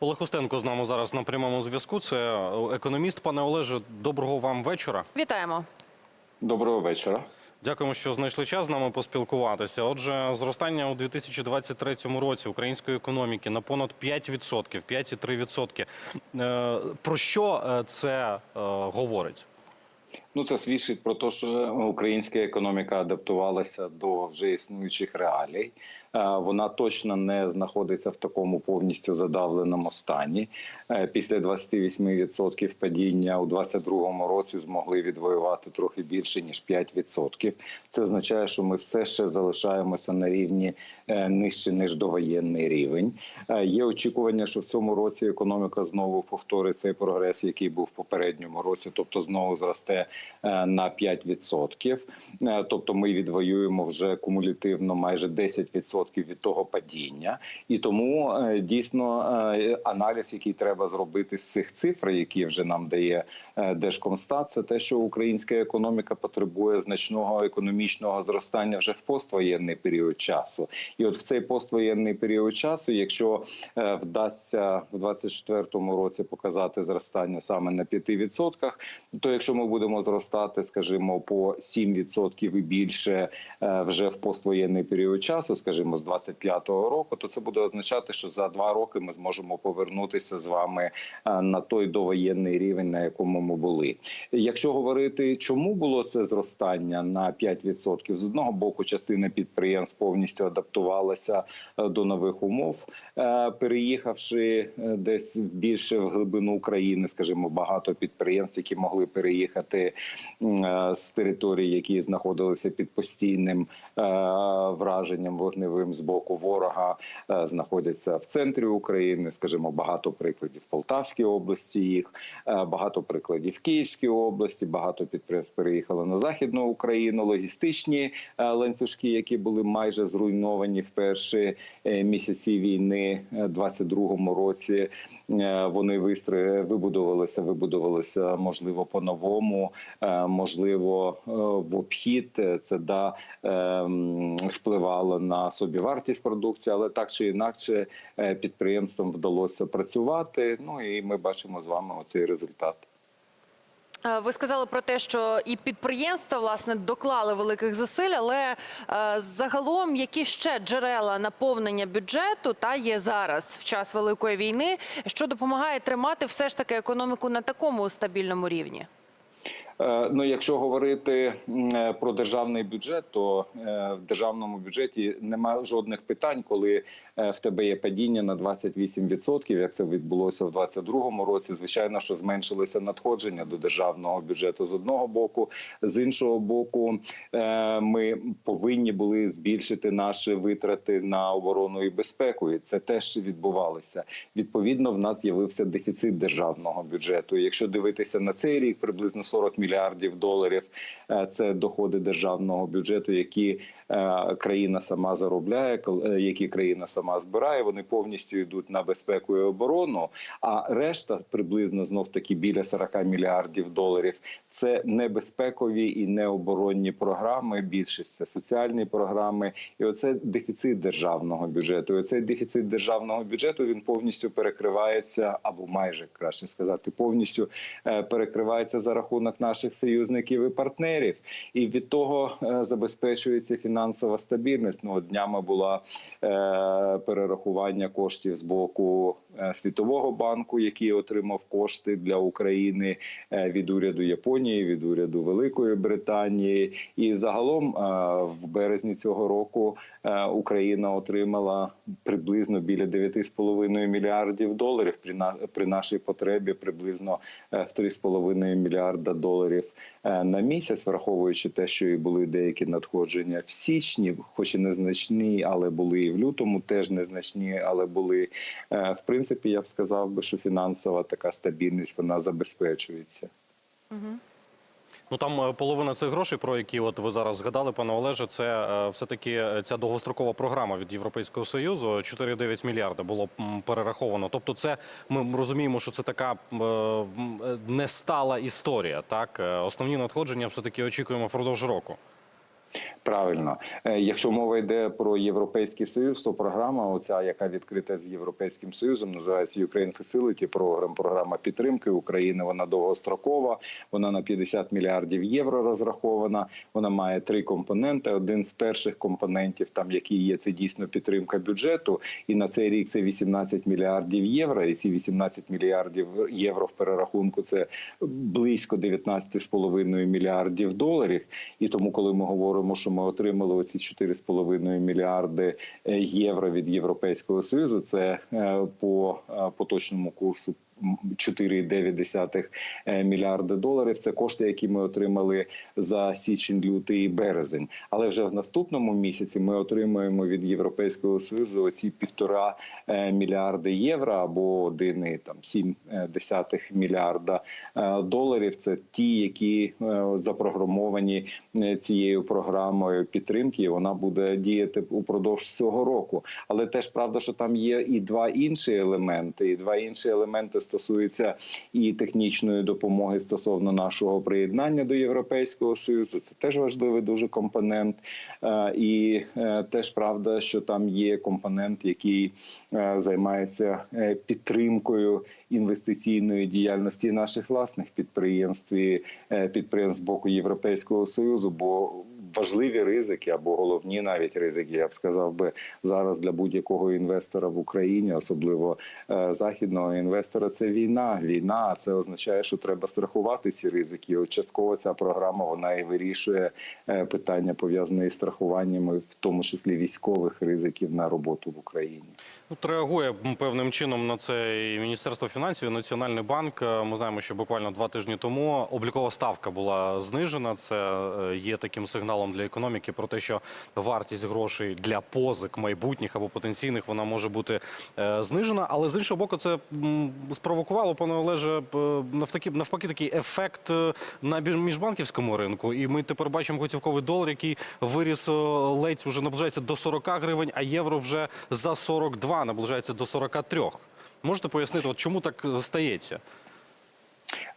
Олег Устенко з нами зараз на прямому зв'язку. Це е, економіст. Пане Олеже, доброго вам вечора. Вітаємо. Доброго вечора. Дякуємо, що знайшли час з нами поспілкуватися. Отже, зростання у 2023 році української економіки на понад 5%, 5,3%. Е, Про що е, це говорить? Ну це свідчить про те, що українська економіка адаптувалася до вже існуючих реалій. Е, Вона точно не знаходиться в такому повністю задавленому стані. Е, Після 28% падіння у 2022 році змогли відвоювати трохи більше ніж 5%. Це означає, що ми все ще залишаємося на рівні е, нижче ніж довоєнний рівень. Є очікування, що в цьому році економіка знову повторить цей прогрес, який був в попередньому році, тобто знову зросте на 5%. Е, Тобто ми відвоюємо вже кумулятивно майже 10% від того падіння, і тому е, дійсно е, аналіз, який треба зробити з цих цифр, які вже нам дає е, Держкомстат, це те, що українська економіка потребує значного економічного зростання вже в поствоєнний період часу. І от в цей поствоєнний період часу, якщо е, вдасться в 2024 році показати зростання саме на 5%, то якщо ми будемо зростати, скажімо, по 7% і більше е, вже в поствоєнний період часу, скажімо, з 25-го року, то це буде означати, що за два роки ми зможемо повернутися з вами е, на той довоєнний рівень, на якому ми були. Якщо говорити, чому було це зростання на 5%, з одного боку, частина підприємств повністю адаптувалася е, до нових умов, переїхавши десь більше в глибину України, скажімо, багато підприємств, які могли переїхати з територій, які знаходилися під постійним е, враженням вогневим з боку ворога, е, знаходяться в центрі України. Скажімо, багато прикладів в Полтавській області. Їх е, багато прикладів в Київській області. Багато підприємств переїхали на західну Україну. Логістичні е, ланцюжки, які були майже зруйновані в перші е, місяці війни, е, 22-му році. Е, Вони вибудувалися, вибудувалися можливо по-новому, е, можливо, е, в обхід. Е, Це да е, впливало на собівартість продукції, але так чи інакше е, підприємствам вдалося працювати. Ну і ми бачимо з вами оцей результат. Е, Ви сказали про те, що і підприємства власне доклали великих зусиль, але е, загалом які ще джерела наповнення бюджету та є зараз в час великої війни, що допомагає тримати все ж таки економіку на такому стабільному рівні? Е, Ну, якщо говорити е, про державний бюджет, то е, в державному бюджеті немає жодних питань, коли в тебе є падіння на 28%, як це відбулося в 2022 році. Звичайно, що зменшилися надходження до державного бюджету з одного боку, з іншого боку, ми повинні були збільшити наші витрати на оборону і безпеку. І це теж відбувалося. Відповідно, в нас з'явився дефіцит державного бюджету. Якщо дивитися на цей рік, приблизно 40 мільярдів доларів е, це доходи державного бюджету, які е, країна сама заробляє, е, які країна сама збирає. Вони повністю йдуть на безпеку і оборону. А решта приблизно знов таки біля 40 мільярдів доларів. Це не безпекові і не оборонні програми. Більшість це соціальні програми, і оце дефіцит державного бюджету. І оцей дефіцит державного бюджету він повністю перекривається, або майже краще сказати, повністю перекривається за рахунок наших союзників і партнерів. І від того е, забезпечується фінансова стабільність. Ну, днями була е, перерахування коштів з боку е, Світового банку, який отримав кошти для України е, від уряду Японії, від уряду Великої Британії. І загалом е, в березні цього року е, Україна отримала приблизно біля 9,5 мільярдів доларів при на при нашій потребі приблизно в 3,5 мільярда доларів е, на місяць, враховуючи те, що і були деякі надходження в січні, хоч і незначні, але були і в лютому, теж незначні, але були Е, в принципі. Я б сказав би, що фінансова така стабільність вона забезпечується. Ну там е, половина цих грошей, про які от ви зараз згадали, пане Олеже, це е, все таки ця довгострокова програма від Європейського союзу. 4,9 мільярда було перераховано. Тобто, це ми розуміємо, що це така е, е, нестала історія. Так, Е, основні надходження все таки очікуємо впродовж року. Правильно, Е, якщо мова йде про європейський союз, то програма, оця яка відкрита з європейським союзом, називається Ukraine Facility Program, програма підтримки України. Вона довгострокова. Вона на 50 мільярдів євро розрахована. Вона має три компоненти. Один з перших компонентів, там які є, це дійсно підтримка бюджету. І на цей рік це 18 мільярдів євро. І ці 18 мільярдів євро в перерахунку це близько 19,5 мільярдів доларів. І тому, коли ми говоримо, що ми отримали оці 4,5 мільярди е, євро від Європейського союзу, це е, по е, поточному курсу. М, 4,9 е, мільярди доларів. Це кошти, які ми отримали за січень, лютий і березень. Але вже в наступному місяці ми отримуємо від Європейського союзу оці півтора е, мільярди євро або один і там сім е, десятих мільярда доларів. Це ті, які запрограмовані цією програмою підтримки. Вона буде діяти упродовж цього року. Але теж правда, що там є і два інші елементи. І два інші елементи стосуються і технічної допомоги стосовно нашого приєднання до Європейського союзу. Це теж важливий дуже компонент. Е, І е, теж правда, що там є компонент, який е, займається підтримкою інвестиційної діяльності наших власних підприємств і підприємств з боку Європейського союзу. Бо важливі ризики або головні навіть ризики, я б сказав би зараз для будь-якого інвестора в Україні, особливо е, західного інвестора, це війна. Війна це означає, що треба страхувати ці ризики. От частково ця програма вона і вирішує е, питання пов'язані з страхуваннями, в тому числі військових ризиків на роботу в Україні. От реагує м, певним чином на це і Міністерство фінансів, і Національний банк. Е, Ми знаємо, що буквально два тижні тому облікова ставка була знижена. Це є таким сигналом для економіки про те, що вартість грошей для позик майбутніх або потенційних вона може бути е, знижена. Але з іншого боку, це спровокувало, пане Олеже, е, навпаки, такий ефект е, на міжбанківському ринку. І ми тепер бачимо готівковий долар, який виріс ледь вже наближається до 40 гривень, а євро вже за 42 наближається до 43. Можете пояснити, от чому так стається?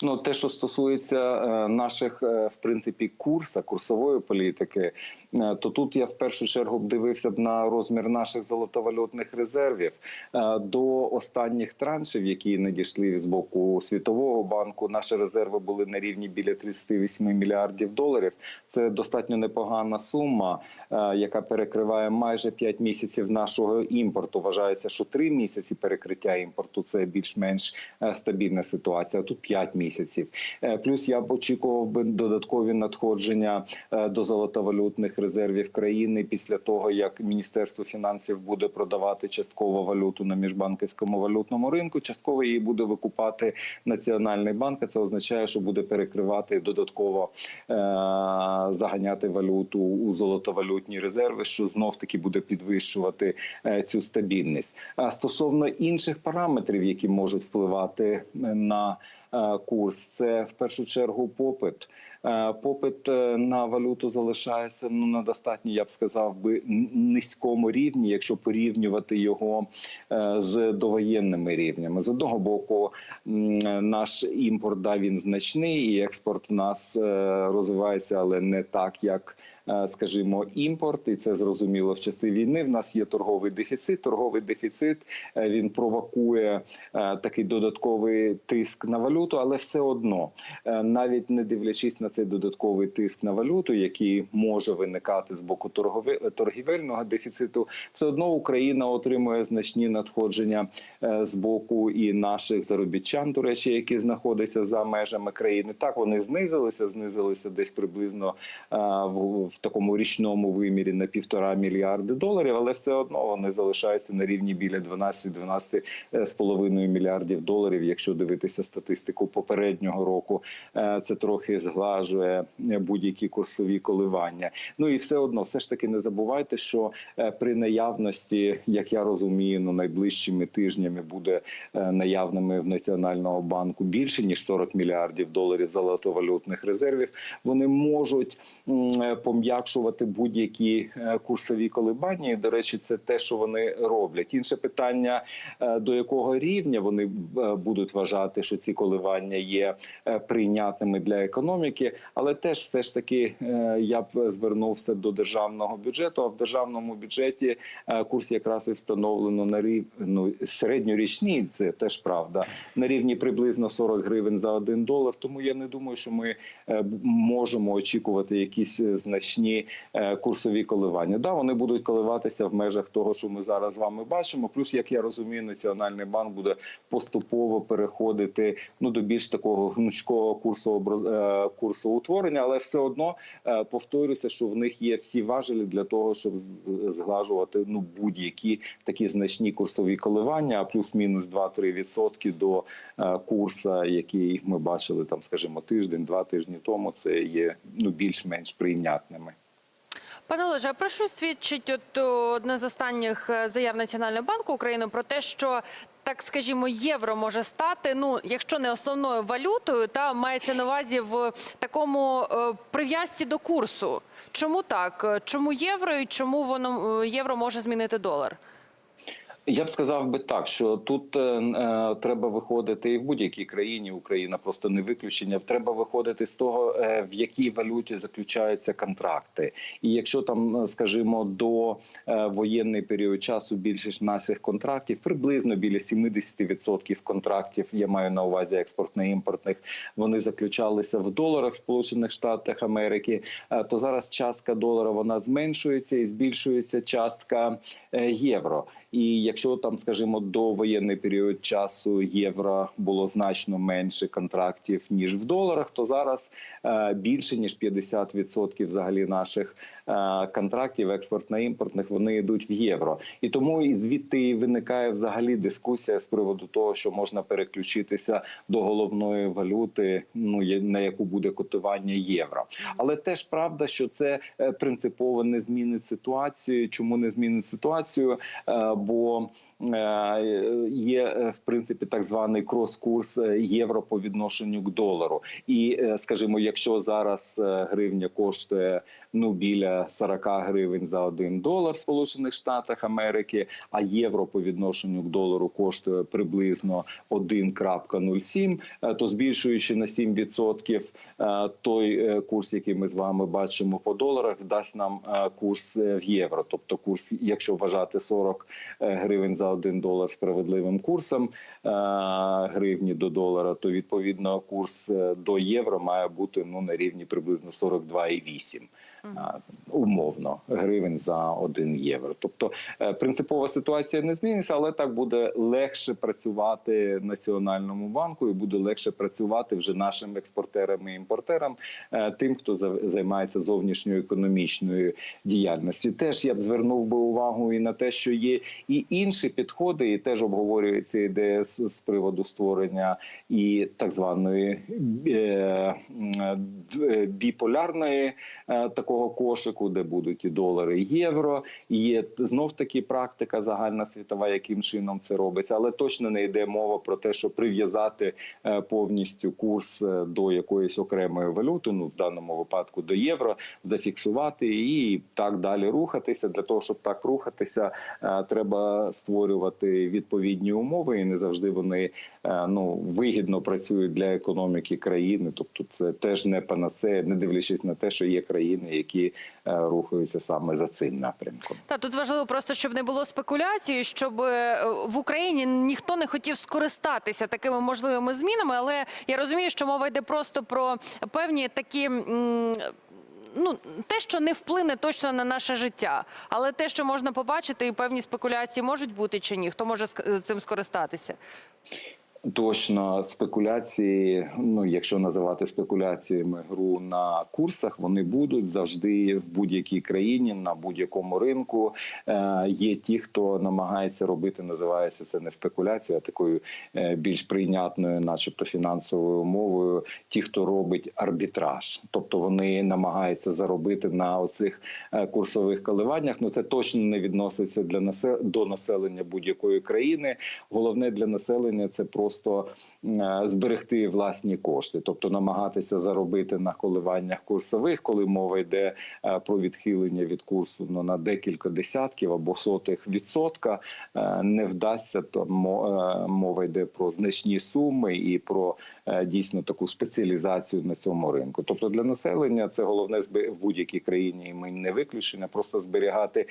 Ну, те, що стосується е, наших, е, в принципі, курса, курсової політики, е, то тут я в першу чергу б дивився б на розмір наших золотовалютних резервів. До останніх траншів, які надійшли з боку Світового банку, наші резерви були на рівні біля 38 мільярдів доларів. Це достатньо непогана сума, яка перекриває майже 5 місяців нашого імпорту. Вважається, що 3 місяці перекриття імпорту це більш-менш стабільна ситуація. Тут 5 місяців. Е, Плюс я б очікував би додаткові надходження е, до золотовалютних резервів країни після того, як Міністерство фінансів буде продавати частково валюту на міжбанківському валютному ринку. Частково її буде викупати Національний банк. а Це означає, що буде перекривати додатково е, заганяти валюту у золотовалютні резерви, що знов таки буде підвищувати цю стабільність. А стосовно інших параметрів, які можуть впливати на е, курс, це в першу чергу попит. Е, Попит е, на валюту залишається ну на достатньо, я б сказав би низькому рівні, якщо порівнювати його е, з довоєнними рівнями. З одного боку, наш імпорт да, він значний, і експорт в нас розвивається, але не так, як скажімо, імпорт, і це зрозуміло в часи війни. В нас є торговий дефіцит. Торговий дефіцит е, він провокує е, такий додатковий тиск на валюту, але все одно, е, навіть не дивлячись на цей додатковий тиск на валюту, який може виникати з боку торгівельного дефіциту, все одно Україна отримує значні надходження е, з боку і наших заробітчан, до речі, які знаходяться за межами країни. Так вони знизилися, знизилися десь приблизно е, в такому річному вимірі на півтора мільярди доларів, але все одно вони залишаються на рівні біля 12-12 з половиною мільярдів доларів. Якщо дивитися статистику попереднього року, Е, це трохи зглажує будь-які курсові коливання. Ну і все одно, все ж таки, не забувайте, що е, при наявності, як я розумію, ну найближчими тижнями буде е, наявними в національного банку більше ніж 40 мільярдів доларів золотовалютних резервів. Вони можуть е, пом'якшувати будь-які е, курсові колебання. І, до речі, це те, що вони роблять. Інше питання е, до якого рівня вони е, будуть вважати, що ці коливання є прийнятними для економіки. Але теж все ж таки я б звернувся до державного бюджету. А в державному бюджеті курс якраз і встановлено на рів... ну, середньорічний, це теж правда, на рівні приблизно 40 гривень за один долар. Тому я не думаю, що ми можемо очікувати якісь е, значні е, курсові коливання. Да, вони будуть коливатися в межах того, що ми зараз з вами бачимо. Плюс, як я розумію, Національний банк буде поступово переходити ну до більш такого гнучкого курсу курсоутворення, але все одно е, повторюся, що в них є всі важелі для того, щоб зглажувати ну будь-які такі значні курсові коливання, а плюс-мінус 2-3 відсотки до е, курсу, який ми бачили там, скажімо, тиждень-два тижні тому. Це є ну більш-менш прийнятними. Пане Олеже, а про що свідчить от одне з останніх е, заяв Національного банку України про те, що так скажімо, євро може стати, ну якщо не основною валютою, та мається на увазі в такому е, прив'язці до курсу. Чому так? Е, Чому євро і чому воно е, євро може змінити долар? Я б сказав би так, що тут е, е, треба виходити і в будь-якій країні. Україна просто не виключення. Треба виходити з того, е, в якій валюті заключаються контракти. І якщо там, е, скажімо, до е, воєнний період часу більшість наших контрактів, приблизно біля 70% контрактів, я маю на увазі експортно-імпортних, вони заключалися в доларах Сполучених Штатів Америки. е, То зараз частка долара вона зменшується і збільшується частка е, євро. І якщо там, скажімо, до воєнний період часу євро було значно менше контрактів ніж в доларах, то зараз е, більше ніж 50% взагалі наших е, контрактів експортно-імпортних вони йдуть в євро. І тому і звідти і виникає взагалі дискусія з приводу того, що можна переключитися до головної валюти, ну на яку буде котування євро. Але теж правда, що це е, принципово не змінить ситуацію. Чому не змінить ситуацію? Бо е, є е, в принципі так званий крос-курс е, євро по відношенню к долару. І скажімо, якщо зараз гривня коштує ну біля 40 гривень за один долар в Сполучених Штатах Америки, а євро по відношенню к долару коштує приблизно 1,07, е, то збільшуючи на 7%, е, той курс, який ми з вами бачимо по доларах, дасть нам курс в євро. Тобто курс, якщо вважати 40 е, гривень за один долар справедливим курсом е, гривні до долара, то відповідно курс е, до євро має бути ну на рівні приблизно 42,8 а, умовно гривень за 1 євро. Тобто е, принципова ситуація не зміниться, але так буде легше працювати національному банку і буде легше працювати вже нашим експортерам і імпортерам, е, тим, хто займається зовнішньою економічною діяльністю. Теж я б звернув би увагу і на те, що є і інші підходи, і теж обговорюється ідея з, приводу створення і так званої е, м, біполярної е, такого кошику, де будуть і долари, і євро. Є знов таки практика загальна світова, яким чином це робиться, але точно не йде мова про те, що прив'язати е, повністю курс е, до якоїсь окремої валюти, ну в даному випадку до євро, зафіксувати і так далі рухатися. Для того щоб так рухатися, е, треба створювати відповідні умови, і не завжди вони е, ну вигідно працюють для економіки країни. Тобто, це теж не панацея, не дивлячись на те, що є країни, які е, рухаються саме за цим напрямком. Та тут важливо просто, щоб не було спекуляції, щоб е, в Україні ніхто не хотів скористатися такими можливими змінами. Але я розумію, що мова йде просто про певні такі. Ну, те, що не вплине точно на наше життя, але те, що можна побачити, і певні спекуляції можуть бути чи ні, хто може ск- цим скористатися? Точно спекуляції, ну якщо називати спекуляціями гру на курсах, вони будуть завжди в будь-якій країні на будь-якому ринку. Е, є ті, хто намагається робити, називається це не спекуляція, а такою е, більш прийнятною, начебто фінансовою мовою. Ті, хто робить арбітраж, тобто вони намагаються заробити на оцих е, курсових коливаннях. Ну це точно не відноситься для насе- до населення будь-якої країни. Головне для населення це просто просто е, зберегти власні кошти, тобто намагатися заробити на коливаннях курсових, коли мова йде е, про відхилення від курсу ну, на декілька десятків або сотих відсотка, е, не вдасться. То мова йде про значні суми і про дійсно таку спеціалізацію на цьому ринку. Тобто для населення це головне в будь-якій країні, і ми не виключення, просто зберігати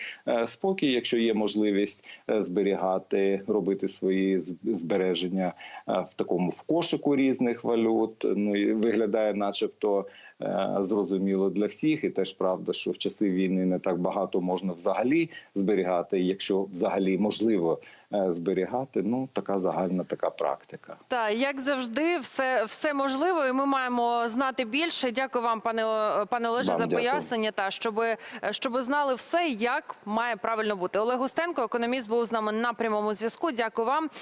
спокій, якщо є можливість зберігати, робити свої збереження в такому в кошику різних валют. Ну і виглядає, начебто, е, зрозуміло для всіх. І теж правда, що в часи війни не так багато можна взагалі зберігати, якщо взагалі можливо е, зберігати. Ну така загальна така практика. Так, як завжди, все, все можливо, і ми маємо знати більше. Дякую вам, пане пане Олеже, за пояснення. Та щоб, щоб знали все, як має правильно бути. Олег Устенко, економіст, був з нами на прямому зв'язку. Дякую вам.